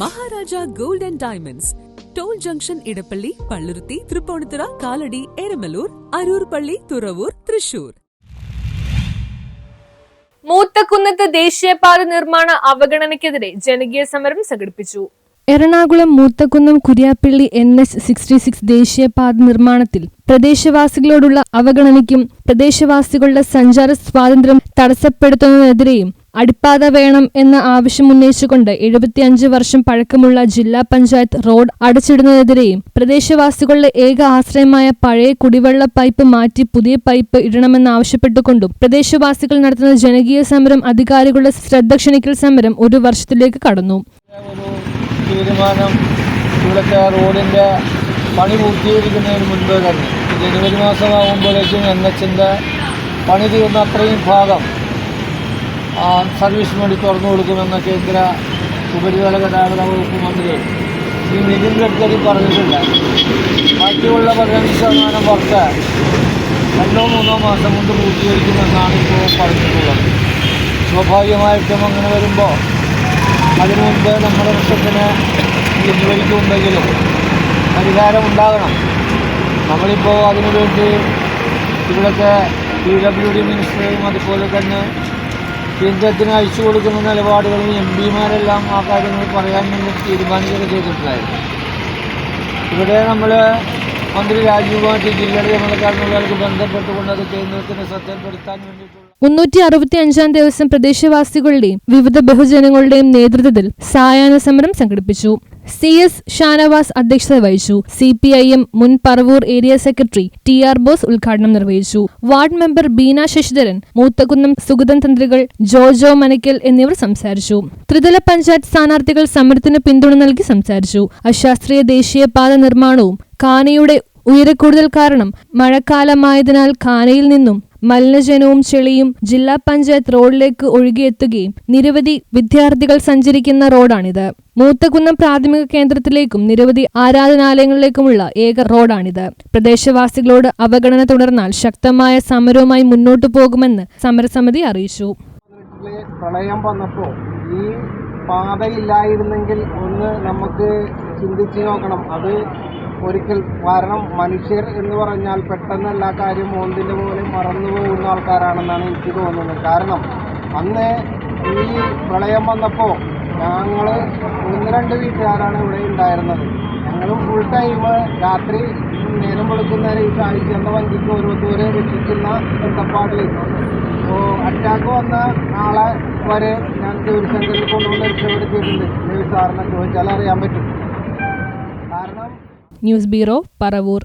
Maharaja gold and diamonds. Toll junction Edappally Palluruthy Tripunithura Kalady Eramalloor Aroor പള്ളി തുറവൂർ തൃശൂർ. മൂത്തക്കുന്നത്ത് ദേശീയപാത നിർമ്മാണ അവഗണനയ്ക്കെതിരെ ജനകീയ സമരം സംഘടിപ്പിച്ചു. Ernakulam Moothakunnam Kuriappilly N S sixty six ദേശീയപാത നിർമ്മാണത്തിൽ പ്രദേശവാസികളോടുള്ള അവഗണനയ്ക്കും പ്രദേശവാസികളുടെ സഞ്ചാര സ്വാതന്ത്ര്യം തടസ്സപ്പെടുത്തുന്നതിനെതിരെയും അടിപ്പാത വേണം എന്ന ആവശ്യം ഉന്നയിച്ചുകൊണ്ട് എഴുപത്തിയഞ്ച് വർഷം പഴക്കമുള്ള ജില്ലാ പഞ്ചായത്ത് റോഡ് അടച്ചിടുന്നതിനെതിരെയും പ്രദേശവാസികളുടെ ഏക ആശ്രയമായ പഴയ കുടിവെള്ള പൈപ്പ് മാറ്റി പുതിയ പൈപ്പ് ഇടണമെന്നാവശ്യപ്പെട്ടുകൊണ്ടും പ്രദേശവാസികൾ നടത്തുന്ന ജനകീയ സമരം അധികാരികളുടെ ശ്രദ്ധ ക്ഷണിക്കൽ സമരം ഒരു വർഷത്തിലേക്ക് കടന്നു. പണി പൂർത്തീകരിക്കുന്നതിന് മുൻപ് തന്നെ. ജനുവരി മാസമാകുമ്പോഴേക്കും എൻ എച്ചിന്റെ പണി തീർന്ന അത്രയും ഭാഗം സർവീസിന് വേണ്ടി തുറന്നു കൊടുക്കുമെന്ന് കേന്ദ്ര ഉപരിതല ഗതാഗത വകുപ്പ് മന്ത്രി ശ്രീ നിതിൻ ഗഡ്കരി പറഞ്ഞിട്ടുണ്ട്. ബാക്കിയുള്ള പതിനഞ്ച് ശതമാനം വർക്ക് രണ്ടോ മൂന്നോ മാസം കൊണ്ട് പൂർത്തീകരിക്കുമെന്നാണ് ഇപ്പോൾ പറഞ്ഞിട്ടുള്ളത്. സ്വാഭാവികമായിട്ടും അങ്ങനെ വരുമ്പോൾ അതിനു മുൻപ് നമ്മുടെ പ്രശ്നത്തിന് പിൻവലിക്കുന്നുണ്ടെങ്കിലും പരിഹാരമുണ്ടാകണം നമ്മളിപ്പോൾ അതിനുവേണ്ടി ഇവിടുത്തെ പി ഡബ്ല്യു ഡി മിനിസ്റ്ററും അതുപോലെ തന്നെ കേന്ദ്രത്തിന് അയച്ചു കൊടുക്കുന്ന നിലപാടുകളും എം പിമാരെല്ലാം ആ കാര്യങ്ങൾ പറയാൻ വേണ്ടി തീരുമാനിക്കുകയൊക്കെ ചെയ്തിട്ടുണ്ടായിരുന്നു. ഇവിടെ നമ്മൾ മന്ത്രി രാജീവുമായിട്ട് ജില്ലയുടെ ചുമതലക്കാരനുള്ളവർക്ക് ബന്ധപ്പെട്ടുകൊണ്ട് അത് കേന്ദ്രത്തിന് ശ്രദ്ധയിൽപ്പെടുത്താൻ വേണ്ടിയിട്ടുള്ള മുന്നൂറ്റി അറുപത്തി അഞ്ചാം ദിവസം പ്രദേശവാസികളുടെയും വിവിധ ബഹുജനങ്ങളുടെയും നേതൃത്വത്തിൽ സായാഹ്ന സമരം സംഘടിപ്പിച്ചു. സി എസ് ഷാനവാസ് അധ്യക്ഷത വഹിച്ചു. സി പി ഐ എം മുൻ Paravur area secretary T R Bose ഉദ്ഘാടനം നിർവഹിച്ചു. വാർഡ് മെമ്പർ ബീന ശശിധരൻ മൂത്തകുന്നം സുഗതൻ തന്ത്രികൾ ജോജോ മനക്കൽ എന്നിവർ സംസാരിച്ചു. ത്രിതല പഞ്ചായത്ത് സ്ഥാനാർത്ഥികൾ സമരത്തിന് പിന്തുണ നൽകി സംസാരിച്ചു. അശാസ്ത്രീയ ദേശീയപാത നിർമ്മാണവും കാനയുടെ ഉയരക്കൂടുതൽ കാരണം മഴക്കാലമായതിനാൽ കാനയിൽ നിന്നും മലിനജനവും ചെളിയും ജില്ലാ പഞ്ചായത്ത് റോഡിലേക്ക് ഒഴുകിയെത്തുകയും നിരവധി വിദ്യാർത്ഥികൾ സഞ്ചരിക്കുന്ന റോഡാണിത്. മൂത്തകുന്നം പ്രാഥമിക കേന്ദ്രത്തിലേക്കും നിരവധി ആരാധനാലയങ്ങളിലേക്കുമുള്ള ഏക റോഡാണിത്. പ്രദേശവാസികളോട് അവഗണന തുടർന്നാൽ ശക്തമായ സമരവുമായി മുന്നോട്ടു പോകുമെന്ന് സമരസമിതി അറിയിച്ചു. പ്രളയം വന്നപ്പോൾ ഈ പാതയില്ലായിരുന്നെങ്കിൽ ഒന്ന് നമുക്ക് ചിന്തിച്ചു നോക്കണം. അത് ഒരിക്കൽ കാരണം മനുഷ്യർ എന്ന് പറഞ്ഞാൽ പെട്ടെന്ന് എല്ലാ കാര്യം ഓന്തിന്റെ പോലെ മറന്നു പോകുന്ന ആൾക്കാരാണെന്നാണ് എനിക്ക് തോന്നുന്നത്. കാരണം അന്ന് ഈ പ്രളയം വന്നപ്പോൾ ഞങ്ങൾ ഒന്ന് രണ്ട് വീട്ടുകാരാണ് ഇവിടെ ഉണ്ടായിരുന്നത്. ഞങ്ങളും ഫുൾ ടൈം രാത്രി നേരം വെളുക്കുന്നവരെ ഈ കാഴ്ച വണ്ടിക്ക് ഓരോരുത്തരെ രക്ഷിക്കുന്ന ബന്ധപ്പാടിൽ അപ്പോൾ അറ്റാക്ക് വന്ന ആളെ വരെ ഞാൻ ജോലി സെന്ററിൽ കൊണ്ടുവന്ന് രക്ഷപ്പെടുത്തിയിട്ടുണ്ട്. സാറിനെ ചോദിച്ചാൽ അറിയാൻ പറ്റും. കാരണം ന്യൂസ് ബ്യൂറോ പറവൂർ.